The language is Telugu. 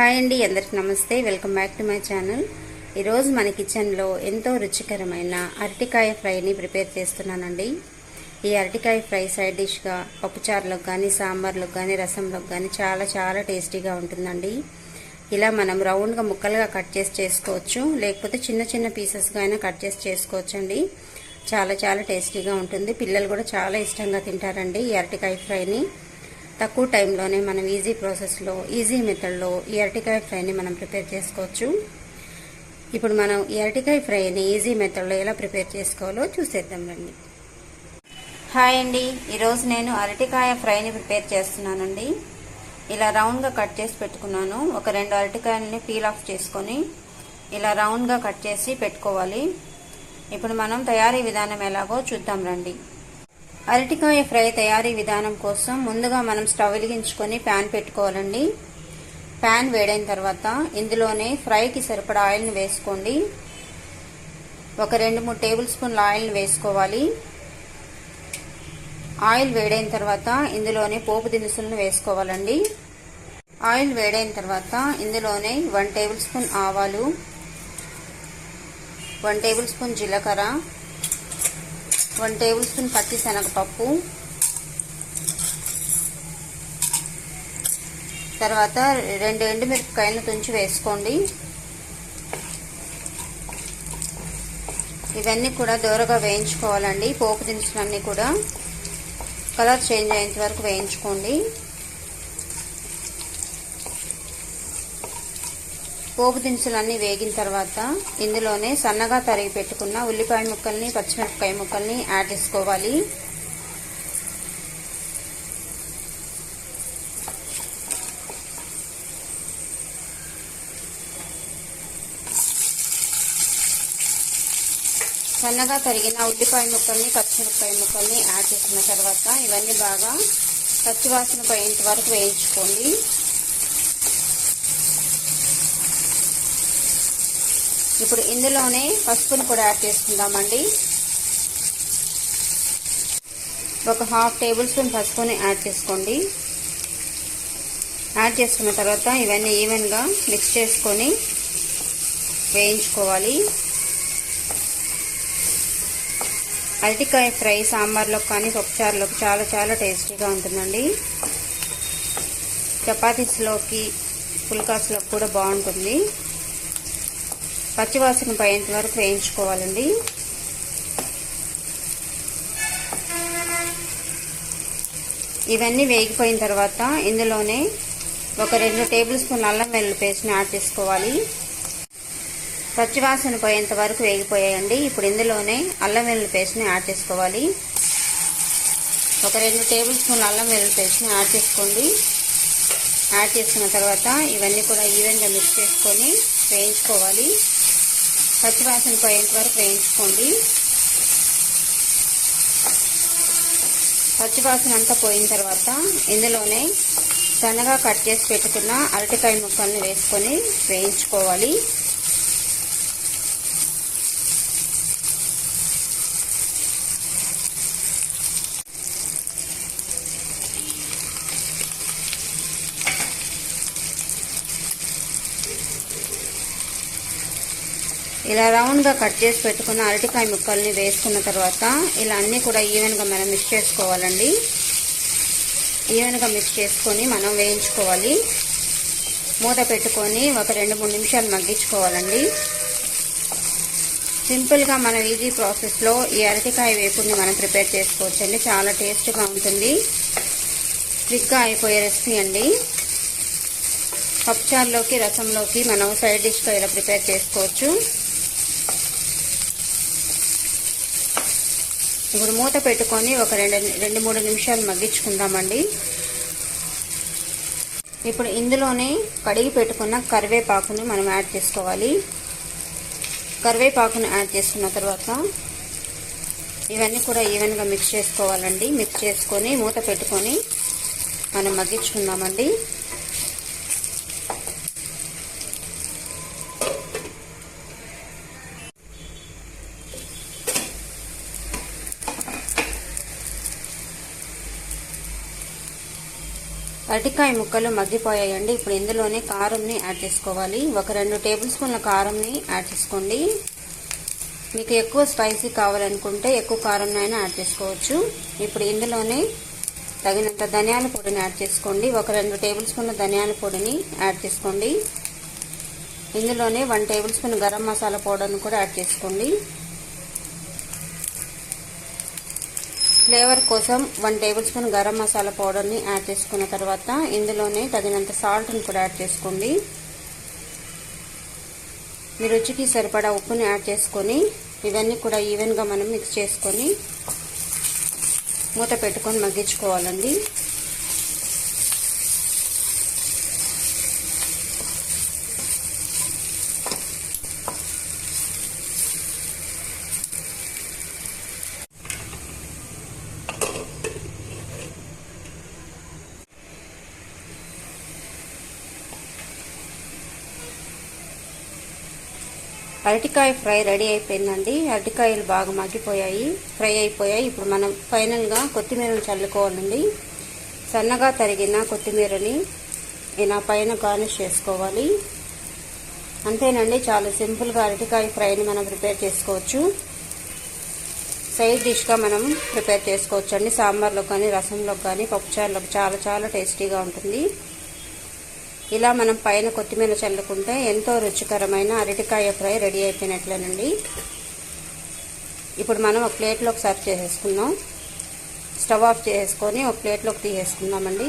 హాయ్ అండి అందరికి నమస్తే. Welcome back to my channel. ఈరోజు మన కిచెన్లో ఎంతో రుచికరమైన అరటికాయ ఫ్రైని ప్రిపేర్ చేస్తున్నానండి. ఈ అరటికాయ ఫ్రై సైడ్ డిష్గా పప్పుచారులకు కానీ సాంబార్లకు కానీ రసంలోకి కానీ చాలా చాలా టేస్టీగా ఉంటుందండి. ఇలా మనం రౌండ్గా ముక్కలుగా కట్ చేసి చేసుకోవచ్చు. లేకపోతే చిన్న చిన్న పీసెస్గా అయినా కట్ చేసి చేసుకోవచ్చు అండి చాలా చాలా టేస్టీగా ఉంటుంది. పిల్లలు కూడా చాలా ఇష్టంగా తింటారండి ఈ అరటికాయ ఫ్రైని. తక్కువ టైంలోనే మనం ఈజీ ప్రాసెస్లో ఈజీ మెథడ్లో ఈ అరటికాయ ఫ్రైని మనం ప్రిపేర్ చేసుకోవచ్చు. ఇప్పుడు మనం ఈ అరటికాయ ఫ్రైని ఈజీ మెథడ్లో ఎలా ప్రిపేర్ చేసుకోవాలో చూసేద్దాం రండి. హాయ్ అండి. ఈరోజు నేను అరటికాయ ఫ్రైని ప్రిపేర్ చేస్తున్నానండి. ఇలా రౌండ్గా కట్ చేసి పెట్టుకున్నాను. ఒక రెండు అరటికాయలని పీల్ ఆఫ్ చేసుకొని ఇలా రౌండ్గా కట్ చేసి పెట్టుకోవాలి. ఇప్పుడు మనం తయారీ విధానం ఎలాగో చూద్దాం రండి. అరటికాయ ఫ్రై తయారీ విధానం కోసం ముందుగా మనం స్టవ్ వెలిగించుకొని ప్యాన్ పెట్టుకోవాలండి. ప్యాన్ వేడైన తర్వాత ఇందులోనే ఫ్రైకి సరిపడా ఆయిల్ని వేసుకోండి. ఒక రెండు మూడు టేబుల్ స్పూన్ల ఆయిల్ని వేసుకోవాలి. ఆయిల్ వేడైన తర్వాత ఇందులోనే పోపు దినుసులను వేసుకోవాలండి. ఆయిల్ వేడైన తర్వాత ఇందులోనే వన్ టేబుల్ స్పూన్ ఆవాలు వన్ టేబుల్ స్పూన్ జీలకర్ర వన్ టేబుల్ స్పూన్ పచ్చి శనగపప్పు. తర్వాత రెండు ఎండుమిరపకాయలను తుంచి వేసుకోండి. ఇవన్నీ కూడా దూరగా వేయించుకోవాలండి. పోపు దినుసులన్నీ కూడా. కలర్ చేంజ్ అయ్యేంత వరకు వేయించుకోండి. పోపు దినుసులన్నీ వేగిన తర్వాత ఇందులోనే సన్నగా తరిగి పెట్టుకున్న ఉల్లిపాయ ముక్కల్ని పచ్చిమిరపకాయ ముక్కల్ని యాడ్ చేసుకోవాలి. సన్నగా తరిగిన ఉల్లిపాయ ముక్కల్ని పచ్చిమిరపకాయ ముక్కల్ని యాడ్ చేసిన తర్వాత ఇవన్నీ బాగా పచ్చివాసన పోయేంత వరకు వేయించుకోండి. ఇప్పుడు ఇందులోనే పసుపును కూడా యాడ్ చేసుకుందామండి. ఒక హాఫ్ టేబుల్ స్పూన్ పసుపుని యాడ్ చేసుకోండి. యాడ్ చేసుకున్న తర్వాత ఇవన్నీ ఈవెన్గా మిక్స్ చేసుకొని వేయించుకోవాలి. అరటికాయ ఫ్రై సాంబార్లోకి కానీ పప్పుచారులోకి చాలా చాలా టేస్టీగా ఉంటుందండి. చపాతీస్లోకి పుల్కాస్లోకి కూడా బాగుంటుంది. పచ్చివాసన పోయేంత వరకు వేయించుకోవాలండి. ఇవన్నీ వేగిపోయిన తర్వాత ఇందులోనే ఒక రెండు టేబుల్ స్పూన్ అల్లం వెల్లుల్లి పేస్ట్ని యాడ్ చేసుకోవాలి. పచ్చివాసన పోయేంత వరకు వేగిపోయాయండి. ఇప్పుడు ఇందులోనే అల్లం వెల్లుల్లి పేస్ట్ని యాడ్ చేసుకోవాలి. ఒక రెండు టేబుల్ స్పూన్ అల్లం వెల్లుల్లి పేస్ట్ని యాడ్ చేసుకోండి. యాడ్ చేసుకున్న తర్వాత ఇవన్నీ కూడా ఈవెన్గా మిక్స్ చేసుకొని వేయించుకోవాలి. పచ్చివాసన పోయేంత వరకు వేయించుకోండి. పచ్చివాసన అంతా పోయిన తర్వాత ఇందులోనే సన్నగా కట్ చేసి పెట్టుకున్న అరటికాయ ముక్కల్ని వేసుకొని వేయించుకోవాలి. ఇలా రౌండ్గా కట్ చేసి పెట్టుకున్న అరటికాయ ముక్కల్ని వేసుకున్న తర్వాత ఇలా అన్నీ కూడా ఈవెన్గా మనం మిక్స్ చేసుకోవాలండి. ఈవెన్గా మిక్స్ చేసుకొని మనం వేయించుకోవాలి. మూత పెట్టుకొని ఒక రెండు మూడు నిమిషాలు మగ్గించుకోవాలండి. సింపుల్గా మన ఈజీ ప్రాసెస్లో ఈ అరటికాయ వేపుడిని మనం ప్రిపేర్ చేసుకోవచ్చండి. చాలా టేస్ట్గా ఉంటుంది. క్విక్గా అయిపోయే రెసిపీ అండి. పప్పుచారులోకి రసంలోకి మనం సైడ్ డిష్గా ఇలా ప్రిపేర్ చేసుకోవచ్చు. ఇప్పుడు మూత పెట్టుకొని ఒక రెండు రెండు మూడు నిమిషాలు మగ్గించుకుందామండి. ఇప్పుడు ఇందులోనే కడిగి పెట్టుకున్న కరివేపాకుని మనం యాడ్ చేసుకోవాలి. కరివేపాకుని యాడ్ చేసుకున్న తర్వాత ఇవన్నీ కూడా ఈవెన్గా మిక్స్ చేసుకోవాలండి. మిక్స్ చేసుకొని మూత పెట్టుకొని మనం మగ్గించుకుందామండి. అరటికాయ ముక్కలు మగ్గిపోయాయండి. ఇప్పుడు ఇందులోనే కారంని యాడ్ చేసుకోవాలి. ఒక రెండు టేబుల్ స్పూన్ల కారంని యాడ్ చేసుకోండి. మీకు ఎక్కువ స్పైసీ కావాలనుకుంటే ఎక్కువ కారంనైనా యాడ్ చేసుకోవచ్చు. ఇప్పుడు ఇందులోనే తగినంత ధనియాల పొడిని యాడ్ చేసుకోండి. ఒక రెండు టేబుల్ స్పూన్ల ధనియాల పొడిని యాడ్ చేసుకోండి. ఇందులోనే one tablespoon garam masala పౌడర్ని కూడా యాడ్ చేసుకోండి. ఫ్లేవర్ కోసం one tablespoon garam masala పౌడర్ని యాడ్ చేసుకున్న తర్వాత ఇందులోనే తగినంత సాల్ట్ని కూడా యాడ్ చేసుకోండి. మీ రుచికి సరిపడా ఉప్పుని యాడ్ చేసుకొని ఇవన్నీ కూడా ఈవెన్గా మనం మిక్స్ చేసుకొని మూత పెట్టుకొని మగ్గించుకోవాలండి. అరటికాయ ఫ్రై రెడీ అయిపోయిందండి. అరటికాయలు బాగా మగ్గిపోయాయి ఫ్రై అయిపోయాయి. ఇప్పుడు మనం ఫైనల్గా కొత్తిమీరను చల్లుకోవాలండి. సన్నగా తరిగిన కొత్తిమీరని ఇలా పైన గార్నిష్ చేసుకోవాలి. అంతేనండి చాలా సింపుల్గా అరటికాయ ఫ్రైని మనం ప్రిపేర్ చేసుకోవచ్చు. సైడ్ డిష్గా మనం ప్రిపేర్ చేసుకోవచ్చు అండి సాంబార్లో కానీ రసంలో కానీ పప్పుచారులో చాలా చాలా టేస్టీగా ఉంటుంది. ఇలా మనం పైన కొత్తిమీర చల్లుకుంటే ఎంతో రుచికరమైన అరటికాయ ఫ్రై రెడీ అయిపోయినట్లేనండి ఇప్పుడు మనం ఒక ప్లేట్లోకి సర్వ్ చేసేసుకుందాం. స్టవ్ ఆఫ్ చేసుకొని ఒక ప్లేట్లోకి తీసేసుకుందామండి.